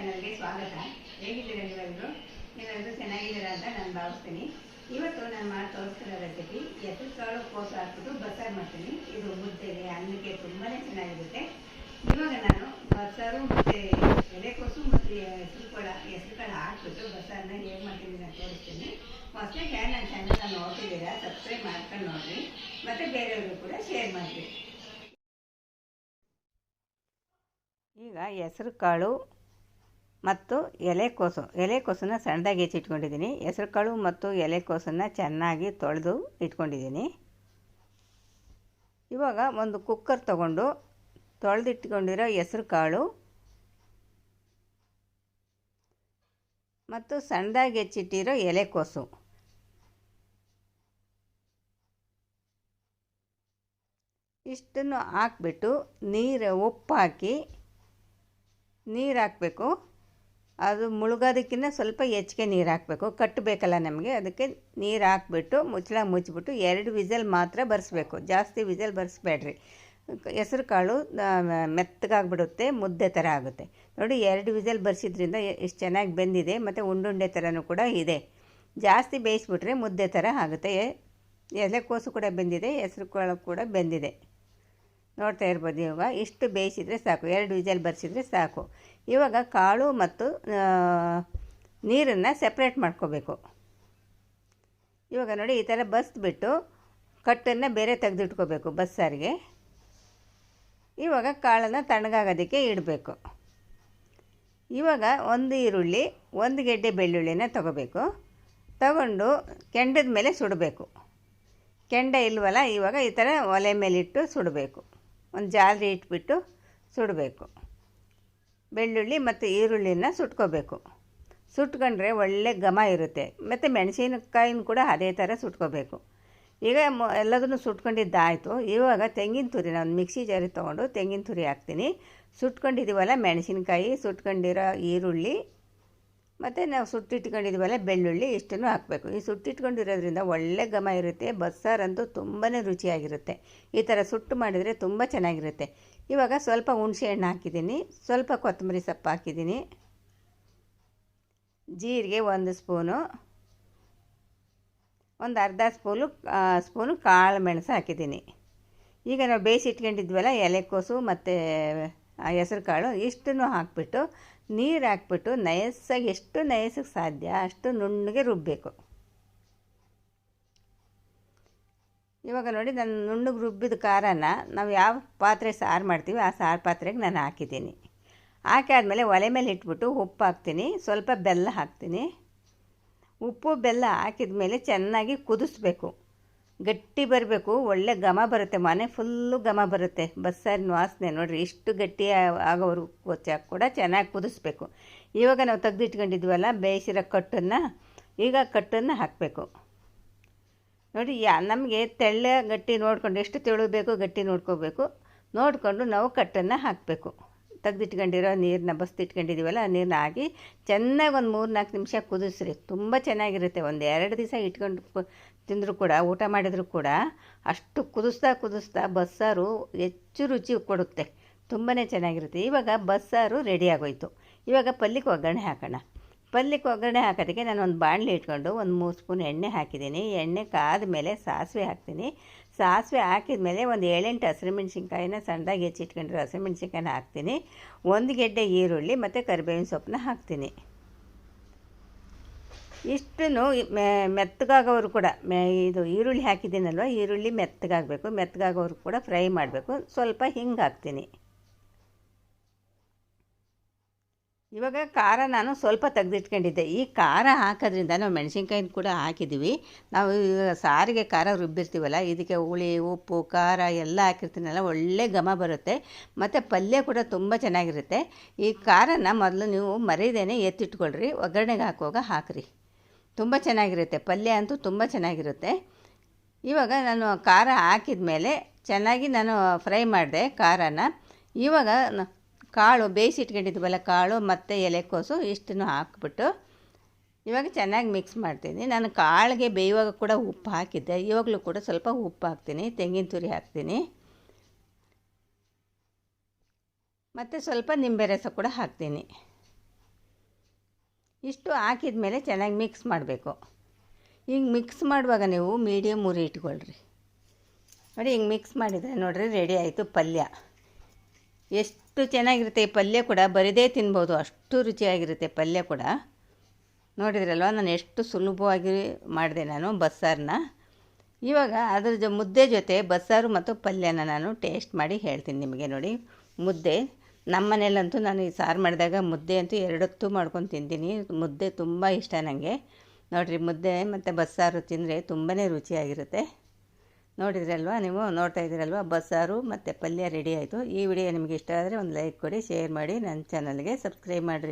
ಚಾನಲ್ಗೆ ಸ್ವಾಗತ. ಹೇಗಿದ್ದೀರಾ ನೀವೆಲ್ಲರೂ ನೀವೆಲ್ಲರೂ ಚೆನ್ನಾಗಿದ್ದೀರಾ ಅಂತ ನಾನು ಭಾವಿಸ್ತೀನಿ. ಇವತ್ತು ನಾನು ಮಾಡಿ ತೋರಿಸ್ತಿರೋ ರೆಸಿಪಿ ಹೆಸರು ಕಾಳು ಕೋಸು ಹಾಕ್ಬಿಟ್ಟು ಬಸ್ಸಾರು ಮಾಡ್ತೀನಿ. ಇದು ಮುದ್ದೆಗೆ ಅನ್ನಕ್ಕೆ ತುಂಬಾ ಚೆನ್ನಾಗಿರುತ್ತೆ. ಇವಾಗ ನಾನು ಬಸ್ಸಾರು ಮತ್ತು ಎಲೆಕೋಸು ಮತ್ತು ಹೆಸರು ಕಾಳು ಹೆಸರು ಕಾಳು ಹಾಕ್ಬಿಟ್ಟು ಬಸ್ಸಾರನ್ನ ಹೇಗೆ ಮಾಡ್ತೀನಿ ನಾನು ತೋರಿಸ್ತೀನಿ. ಹೊಸದಾಗಿ ಯಾರು ನನ್ನ ಚಾನಲ್ನ ನೋಡ್ತಿದ್ದೀರಾ? ಸಬ್ಸ್ಕ್ರೈಬ್ ಮಾಡ್ಕೊಂಡು ನೋಡಿರಿ ಮತ್ತು ಬೇರೆಯವ್ರಿಗೂ ಕೂಡ ಶೇರ್ ಮಾಡಿರಿ ಈಗ ಹೆಸರು ಕಾಳು ಮತ್ತು ಎಲೆಕೋಸು ಎಲೆಕೋಸನ್ನು ಸಣ್ಣದಾಗಿ ಹೆಚ್ಚಿಟ್ಕೊಂಡಿದ್ದೀನಿ ಹೆಸರುಕಾಳು ಮತ್ತು ಎಲೆಕೋಸನ್ನು ಚೆನ್ನಾಗಿ ತೊಳೆದು ಇಟ್ಕೊಂಡಿದ್ದೀನಿ. ಇವಾಗ ಒಂದು ಕುಕ್ಕರ್ ತಗೊಂಡು ತೊಳೆದಿಟ್ಕೊಂಡಿರೋ ಹೆಸರು ಕಾಳು ಮತ್ತು ಸಣ್ಣದಾಗಿ ಹೆಚ್ಚಿಟ್ಟಿರೋ ಎಲೆಕೋಸು ಇಷ್ಟನ್ನು ಹಾಕ್ಬಿಟ್ಟು ನೀರು ಉಪ್ಪು ಹಾಕಿ ನೀರು ಹಾಕಬೇಕು. ಅದು ಮುಳುಗೋದಕ್ಕಿಂತ ಸ್ವಲ್ಪ ಹೆಚ್ಚಿಗೆ ನೀರು ಹಾಕಬೇಕು. ಕಟ್ಟಬೇಕಲ್ಲ ನಮಗೆ, ಅದಕ್ಕೆ ನೀರು ಹಾಕ್ಬಿಟ್ಟು ಮುಚ್ಚಳ ಮುಚ್ಚಿಬಿಟ್ಟು ಎರಡು ವಿಸಲ್ ಮಾತ್ರ ಬರೆಸ್ಬೇಕು. ಜಾಸ್ತಿ ವಿಸಲ್ ಬರೆಸ್ಬೇಡ್ರಿ. ಹೆಸರು ಕಾಳು ಮೆತ್ತಗಾಗ್ಬಿಡುತ್ತೆ, ಮುದ್ದೆ ಥರ ಆಗುತ್ತೆ. ನೋಡಿ, ಎರಡು ವಿಸಲ್ ಬರ್ಸಿದ್ರಿಂದ ಎಷ್ಟು ಚೆನ್ನಾಗಿ ಬೆಂದಿದೆ, ಮತ್ತು ಉಂಡುಂಡೆ ಥರನೂ ಕೂಡ ಇದೆ. ಜಾಸ್ತಿ ಬೇಯಿಸ್ಬಿಟ್ರೆ ಮುದ್ದೆ ಥರ ಆಗುತ್ತೆ. ಎಲೆಕೋಸು ಕೂಡ ಬೆಂದಿದೆ, ಹೆಸರು ಕಾಳು ಕೂಡ ಬೆಂದಿದೆ. ನೋಡ್ತಾ ಇರ್ಬೋದು ಇವಾಗ. ಇಷ್ಟು ಬೇಯಿಸಿದರೆ ಸಾಕು. ಎರಡು ವಿಜಲ್ ಬರ್ಸಿದ್ರೆ ಸಾಕು. ಇವಾಗ ಕಾಳು ಮತ್ತು ನೀರನ್ನು ಸೆಪ್ರೇಟ್ ಮಾಡ್ಕೋಬೇಕು. ಇವಾಗ ನೋಡಿ, ಈ ಥರ ಬಸ್ಬಿಟ್ಟು ಕಟ್ಟನ್ನು ಬೇರೆ ತೆಗೆದಿಟ್ಕೋಬೇಕು ಬಸ್ಸಾರಿಗೆ ಇವಾಗ ಕಾಳನ್ನು ತಣ್ಣಗಾಗೋದಕ್ಕೆ ಇಡಬೇಕು. ಇವಾಗ ಒಂದು ಈರುಳ್ಳಿ, ಒಂದು ಗೆಡ್ಡೆ ಬೆಳ್ಳುಳ್ಳಿನ ತಗೋಬೇಕು. ತಗೊಂಡು ಕೆಂಡದ ಮೇಲೆ ಸುಡಬೇಕು. ಕೆಂಡ ಇಲ್ವಲ್ಲ, ಇವಾಗ ಈ ಥರ ಒಲೆ ಮೇಲಿಟ್ಟು ಸುಡಬೇಕು. ಒಂದು ಜಾಲರಿ ಇಟ್ಬಿಟ್ಟು ಸುಡಬೇಕು. ಬೆಳ್ಳುಳ್ಳಿ ಮತ್ತು ಈರುಳ್ಳಿನ ಸುಟ್ಕೋಬೇಕು. ಸುಟ್ಕೊಂಡ್ರೆ ಒಳ್ಳೆ ಘಮ ಇರುತ್ತೆ. ಮತ್ತು ಮೆಣಸಿನಕಾಯಿನ ಕೂಡ ಅದೇ ಥರ ಸುಟ್ಕೋಬೇಕು. ಈಗ ಮೊ ಎಲ್ಲದನ್ನು ಸುಟ್ಕೊಂಡಿದ್ದಾಯಿತು. ಇವಾಗ ತೆಂಗಿನ ತುರಿನ ಒಂದು ಮಿಕ್ಸಿ ಜಾರಿ ತೊಗೊಂಡು ತೆಂಗಿನ ತುರಿ ಹಾಕ್ತೀನಿ. ಸುಟ್ಕೊಂಡಿದ್ದೀವಲ್ಲ ಮೆಣಸಿನಕಾಯಿ, ಸುಟ್ಕೊಂಡಿರೋ ಈರುಳ್ಳಿ ಮತ್ತು ನಾವು ಸುಟ್ಟಿಟ್ಕೊಂಡಿದ್ದೀವಲ್ಲ ಬೆಳ್ಳುಳ್ಳಿ, ಇಷ್ಟನ್ನು ಹಾಕಬೇಕು. ಈ ಸುಟ್ಟಿಟ್ಕೊಂಡಿರೋದ್ರಿಂದ ಒಳ್ಳೆ ಘಮ ಇರುತ್ತೆ ಬಸ್ಸಾರಂತೂ ತುಂಬಾ ರುಚಿಯಾಗಿರುತ್ತೆ. ಈ ಥರ ಸುಟ್ಟು ಮಾಡಿದರೆ ತುಂಬ ಚೆನ್ನಾಗಿರುತ್ತೆ. ಇವಾಗ ಸ್ವಲ್ಪ ಹುಣಸೆ ಹಣ್ಣು ಹಾಕಿದ್ದೀನಿ, ಸ್ವಲ್ಪ ಕೊತ್ತಂಬರಿ ಸೊಪ್ಪು ಹಾಕಿದ್ದೀನಿ. ಜೀರಿಗೆ ಒಂದು ಸ್ಪೂನು, ಒಂದು ಅರ್ಧ ಸ್ಪೂನು ಸ್ಪೂನು ಕಾಳು ಮೆಣಸು ಹಾಕಿದ್ದೀನಿ. ಈಗ ನಾವು ಬೇಯಿಸಿಟ್ಕೊಂಡಿದ್ವಲ್ಲ ಎಲೆಕೋಸು ಮತ್ತು ಹೆಸರು ಕಾಳು ಇಷ್ಟನ್ನು ಹಾಕ್ಬಿಟ್ಟು ನೀರು ಹಾಕ್ಬಿಟ್ಟು ನಯಸ್ಸಾಗಿ ಎಷ್ಟು ನಯಸ್ಸಿಗೆ ಸಾಧ್ಯ, ಅಷ್ಟು ನುಣ್ಣಗೆ ರುಬ್ಬಬೇಕು ಇವಾಗ ನೋಡಿ ನಾನು ನುಣ್ಣಗೆ ರುಬ್ಬಿದ ಖಾರನ ನಾವು ಯಾವ ಪಾತ್ರೆ ಸಾರು ಮಾಡ್ತೀವಿ ಆ ಸಾರು ಪಾತ್ರೆಗೆ ನಾನು ಹಾಕಿದ್ದೀನಿ. ಹಾಕಿ ಆದಮೇಲೆ ಒಲೆ ಮೇಲೆ ಇಟ್ಬಿಟ್ಟು ಉಪ್ಪು ಹಾಕ್ತೀನಿ, ಸ್ವಲ್ಪ ಬೆಲ್ಲ ಹಾಕ್ತೀನಿ. ಉಪ್ಪು, ಬೆಲ್ಲ ಹಾಕಿದ ಮೇಲೆ ಚೆನ್ನಾಗಿ ಕುದಿಸ್ಬೇಕು. ಗಟ್ಟಿ ಬರಬೇಕು, ಒಳ್ಳೆ ಘಮ ಬರುತ್ತೆ. ಮನೆ ಫುಲ್ಲು ಘಮ ಬರುತ್ತೆ. ಬಸ್ಸಾರಿನ ವಾಸನೆ ನೋಡಿರಿ, ಇಷ್ಟು ಗಟ್ಟಿ ಆಗೋರು ಕೂಡ ಚೆನ್ನಾಗಿ ಕುದಿಸ್ಬೇಕು. ಇವಾಗ ನಾವು ತೆಗೆದಿಟ್ಕೊಂಡಿದ್ವಲ್ಲ, ಬೇಯಿಸಿರೋ ಕಟ್ಟನ್ನು, ಈಗ ಕಟ್ಟನ್ನು ಹಾಕಬೇಕು. ನೋಡಿ, ಯಾ, ನಮಗೆ ತೆಳ್ಳ ಗಟ್ಟಿ ನೋಡ್ಕೊಂಡು ಎಷ್ಟು ತೆಳು ಬೇಕು ಗಟ್ಟಿ ನೋಡ್ಕೋಬೇಕು. ನೋಡಿಕೊಂಡು ನಾವು ಕಟ್ಟನ್ನು ಹಾಕಬೇಕು. ತೆಗೆದಿಟ್ಕೊಂಡಿರೋ ನೀರನ್ನ ಬಸ್ತಿಟ್ಕೊಂಡಿದ್ದೀವಲ್ಲ, ಆ ನೀರನ್ನ ಹಾಕಿ ಚೆನ್ನಾಗಿ ಒಂದು ಮೂರು ನಾಲ್ಕು ನಿಮಿಷ ಕುದಿಸ್ರಿ. ತುಂಬ ಚೆನ್ನಾಗಿರುತ್ತೆ. ಒಂದು ಎರಡು ದಿವಸ ಇಟ್ಕೊಂಡು ತಿಂದರೂ ಕೂಡ, ಊಟ ಮಾಡಿದರೂ ಕೂಡ ಅಷ್ಟು ಕುದಿಸ್ತಾ ಕುದಿಸ್ತಾ ಬಸ್ಸಾರು ಹೆಚ್ಚು ರುಚಿ ಕೊಡುತ್ತೆ. ತುಂಬಾ ಚೆನ್ನಾಗಿರುತ್ತೆ. ಇವಾಗ ಬಸ್ಸಾರು ರೆಡಿ ಆಗೋಯ್ತು. ಇವಾಗ ಪಲ್ಯಕ್ಕೆ ಒಗ್ಗರಣೆ ಹಾಕೋಣ. ಪಲ್ಯಕ್ಕೆ ಒಗ್ಗರಣೆ ಹಾಕೋದಕ್ಕೆ ನಾನು ಒಂದು ಬಾಣಲಿ ಇಟ್ಕೊಂಡು ಒಂದು ಮೂರು ಸ್ಪೂನ್ ಎಣ್ಣೆ ಹಾಕಿದ್ದೀನಿ. ಎಣ್ಣೆ ಕಾದ ಮೇಲೆ ಸಾಸಿವೆ ಹಾಕ್ತೀನಿ. ಸಾಸಿವೆ ಹಾಕಿದ ಮೇಲೆ ಒಂದು ಏಳೆಂಟು ಹಸಿರುಮೆಣ್ಸಿನ್ಕಾಯಿನ ಸಣ್ಣದಾಗಿ ಹೆಚ್ಚಿಟ್ಕೊಂಡಿರೋ ಹಸಿರುಮೆಣ್ಸಿನ್ಕಾಯಿನ ಹಾಕ್ತೀನಿ. ಒಂದು ಗೆಡ್ಡೆ ಈರುಳ್ಳಿ ಮತ್ತು ಕರಿಬೇವಿನ ಸೊಪ್ಪನ್ನ ಹಾಕ್ತೀನಿ. ಇಷ್ಟನ್ನು ಮೆತ್ತಗಾಗೋರು ಕೂಡ, ಮೆ, ಇದು ಈರುಳ್ಳಿ ಹಾಕಿದ್ದೀನಲ್ವ, ಈರುಳ್ಳಿ ಮೆತ್ತಗಾಗಬೇಕು ಮೆತ್ತಗಾಗೋರು ಕೂಡ ಫ್ರೈ ಮಾಡಬೇಕು. ಸ್ವಲ್ಪ ಹಿಂಗೆ ಹಾಕ್ತೀನಿ. ಇವಾಗ ಖಾರ ನಾನು ಸ್ವಲ್ಪ ತೆಗೆದಿಟ್ಕೊಂಡಿದ್ದೆ. ಈ ಖಾರ ಹಾಕೋದ್ರಿಂದ ನಾವು ಮೆಣಸಿನ್ಕಾಯಿನ ಕೂಡ ಹಾಕಿದ್ದೀವಿ. ನಾವು ಸಾರಿಗೆ ಖಾರ ರುಬ್ಬಿರ್ತೀವಲ್ಲ, ಇದಕ್ಕೆ ಹುಳಿ, ಉಪ್ಪು, ಖಾರ ಎಲ್ಲ ಹಾಕಿರ್ತೀನಲ್ಲ, ಒಳ್ಳೆ ಘಮ ಬರುತ್ತೆ. ಮತ್ತು ಪಲ್ಯ ಕೂಡ ತುಂಬ ಚೆನ್ನಾಗಿರುತ್ತೆ. ಈ ಖಾರನ ಮೊದಲು ನೀವು ಮರೀದೇನೆ ಎತ್ತಿಟ್ಕೊಳ್ರಿ, ಒಗ್ಗರಣೆಗೆ ಹಾಕುವಾಗ ಹಾಕಿರಿ. ತುಂಬ ಚೆನ್ನಾಗಿರುತ್ತೆ. ಪಲ್ಯ ಅಂತೂ ತುಂಬ ಚೆನ್ನಾಗಿರುತ್ತೆ. ಇವಾಗ ನಾನು ಖಾರ ಹಾಕಿದ ಮೇಲೆ ಚೆನ್ನಾಗಿ ನಾನು ಫ್ರೈ ಮಾಡಿದೆ ಖಾರನ. ಇವಾಗ ಕಾಳು ಬೇಯಿಸಿಟ್ಕೊಂಡಿದ್ವಲ್ಲ ಕಾಳು, ಮತ್ತು ಎಲೆಕೋಸು ಇಷ್ಟನ್ನು ಹಾಕ್ಬಿಟ್ಟು ಇವಾಗ ಚೆನ್ನಾಗಿ ಮಿಕ್ಸ್ ಮಾಡ್ತೀನಿ. ನಾನು ಕಾಳಿಗೆ ಬೇಯುವಾಗ ಕೂಡ ಉಪ್ಪು ಹಾಕಿದ್ದೆ. ಇವಾಗಲೂ ಕೂಡ ಸ್ವಲ್ಪ ಉಪ್ಪು ಹಾಕ್ತೀನಿ. ತೆಂಗಿನ ತುರಿ ಹಾಕ್ತೀನಿ. ಮತ್ತು ಸ್ವಲ್ಪ ನಿಂಬೆ ರಸ ಕೂಡ ಹಾಕ್ತೀನಿ. ಇಷ್ಟು ಹಾಕಿದ ಮೇಲೆ ಚೆನ್ನಾಗಿ ಮಿಕ್ಸ್ ಮಾಡಬೇಕು. ಹಿಂಗೆ ಮಿಕ್ಸ್ ಮಾಡುವಾಗ ನೀವು ಮೀಡಿಯಮ್ ಉರಿ ಇಟ್ಕೊಳ್ರಿ. ನೋಡಿ ಹಿಂಗೆ ಮಿಕ್ಸ್ ಮಾಡಿದರೆ ನೋಡಿರಿ ರೆಡಿ ಆಯಿತು ಪಲ್ಯ. ಎಷ್ಟು ಚೆನ್ನಾಗಿರುತ್ತೆ ಈ ಪಲ್ಯ ಕೂಡ, ಬರಿದೇ ತಿನ್ಬೋದು, ಅಷ್ಟು ರುಚಿಯಾಗಿರುತ್ತೆ ಪಲ್ಯ ಕೂಡ. ನೋಡಿದ್ರಲ್ವ, ನಾನು ಎಷ್ಟು ಸುಲಭವಾಗಿ ಮಾಡಿದೆ ನಾನು ಬಸ್ಸಾರನ್ನ ಇವಾಗ ಅದ್ರ ಜೊ, ಮುದ್ದೆ ಜೊತೆ ಬಸ್ಸಾರು ಮತ್ತು ಪಲ್ಯನ ನಾನು ಟೇಸ್ಟ್ ಮಾಡಿ ಹೇಳ್ತೀನಿ ನಿಮಗೆ ನೋಡಿ. ಮುದ್ದೆ, ನಮ್ಮ ಮನೇಲಂತೂ ನಾನು ಈ ಸಾರು ಮಾಡಿದಾಗ ಮುದ್ದೆ ಅಂತೂ ಎರಡೊತ್ತು ಮಾಡ್ಕೊಂಡು ತಿಂತೀನಿ. ಮುದ್ದೆ ತುಂಬ ಇಷ್ಟ ನನಗೆ ನೋಡಿರಿ, ಮುದ್ದೆ ಮತ್ತು ಬಸ್ಸಾರು ತಿಂದರೆ ತುಂಬಾ ರುಚಿಯಾಗಿರುತ್ತೆ. ನೋಡಿದ್ರಲ್ವ ನೀವು? ನೋಡ್ತಾ ಇದ್ದೀರಲ್ವ? ಬಸ್ಸಾರು ಮತ್ತು ಪಲ್ಯ ರೆಡಿ ಆಯಿತು. ಈ ವಿಡಿಯೋ ನಿಮಗೆ ಇಷ್ಟ ಆದರೆ ಒಂದು ಲೈಕ್ ಕೊಡಿ, ಶೇರ್ ಮಾಡಿ. ನನ್ನ ಚಾನಲ್ಗೆ ಸಬ್ಸ್ಕ್ರೈಬ್ ಮಾಡಿರಿ.